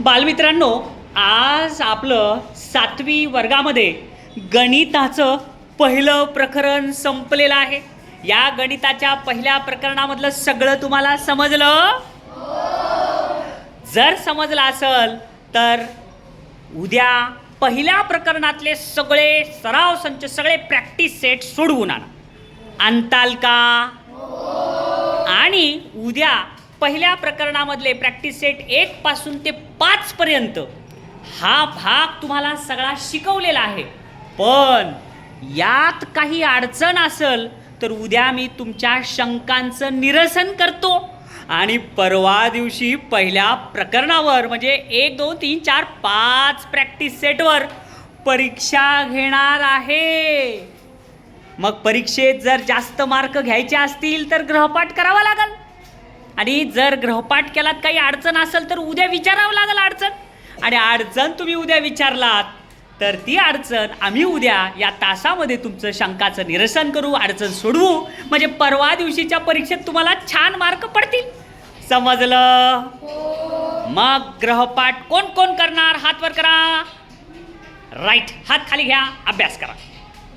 बालमित्रांनो आज आपलं सातवी वर्गामध्ये गणिताचं पहिलं प्रकरण संपलेलं आहे. या गणिताच्या पहिल्या प्रकरणामधलं सगळं तुम्हाला समजलं? जर समजलं असेल तर उद्या पहिल्या प्रकरणातले सगळे सराव संच सगळे प्रॅक्टिस सेट सोडवून आणा. आणताल का? आणि उद्या पहिल्या प्रकरणामधले प्रॅक्टिस सेट एक पासून ते पाचपर्यंत हा भाग तुम्हाला सगळा शिकवलेला आहे. पण यात काही अडचण असेल तर उद्या मी तुमच्या शंकांचं निरसन करतो आणि परवा दिवशी पहिल्या प्रकरणावर म्हणजे एक दोन तीन चार पाच प्रॅक्टिस सेटवर परीक्षा घेणार आहे. मग परीक्षेत जर जास्त मार्क घ्यायचे असतील तर ग्रहपाठ करावा लागेल. आणि जर ग्रहपाठ केलात काही अडचण असेल तर उद्या विचारावं लागेल अडचण. आणि अडचण तुम्ही उद्या विचारलात तर ती अडचण आम्ही उद्या या तासामध्ये तुमचं शंकाचं निरसन करू अडचण सोडवू. म्हणजे परवा दिवशीच्या परीक्षेत तुम्हाला छान मार्क पडतील. समजलं? मग ग्रहपाठ कोण कोण करणार? हात वर करा. राईट हात खाली घ्या. अभ्यास करा.